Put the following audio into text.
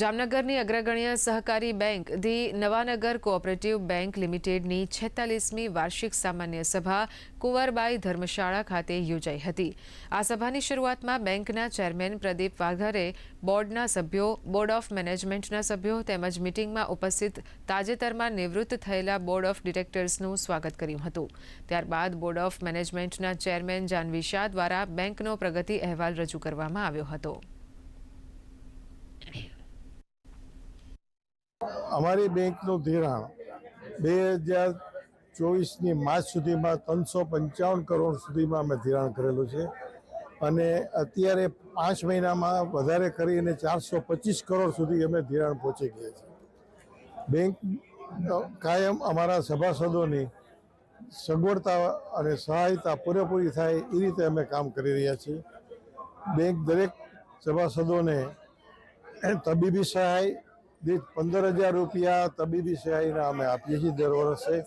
જામનગરની અગ્રગણ્ય સહકારી bank the Nawanagar cooperative bank લિમિટેડની છેતાલીસમી વાર્ષિક સામાન્ય સભા કુંવરબાઈ ધર્મશાળા ખાતે યોજાઈ હતી. આ સભાની શરૂઆતમાં બેંકના ચેરમેન પ્રદીપ વાઘરે બોર્ડના સભ્યો, બોર્ડ ઓફ મેનેજમેન્ટના સભ્યો તેમજ મિટિંગમાં ઉપસ્થિત તાજેતરમાં નિવૃત્ત થયેલા બોર્ડ ઓફ ડિરેક્ટર્સનું સ્વાગત કર્યું હતું. ત્યારબાદ બોર્ડ ઓફ મેનેજમેન્ટના ચેરમેન જાનવી શાહ દ્વારા બેંકનો પ્રગતિ અહેવાલ રજૂ કરવામાં આવ્યો હતો. અમારી બેંકનું ધિરાણ બે હજાર ચોવીસની માર્ચ સુધીમાં ત્રણસો પંચાવન કરોડ સુધીમાં અમે ધિરાણ કરેલું છે. અને અત્યારે પાંચ મહિનામાં વધારે કરીને ચારસો પચીસ કરોડ સુધી અમે ધિરાણ પહોંચી ગયા છીએ બેંક કાયમ અમારા સભાસદોની સગવડતા અને સહાયતા પૂરેપૂરી થાય એ રીતે અમે કામ કરી રહ્યા છીએ. બેંક દરેક સભાસદોને તબીબી સહાય દીઠ પંદર હજાર રૂપિયા તબીબી સહાયના અમે આપીએ છીએ દર વર્ષે.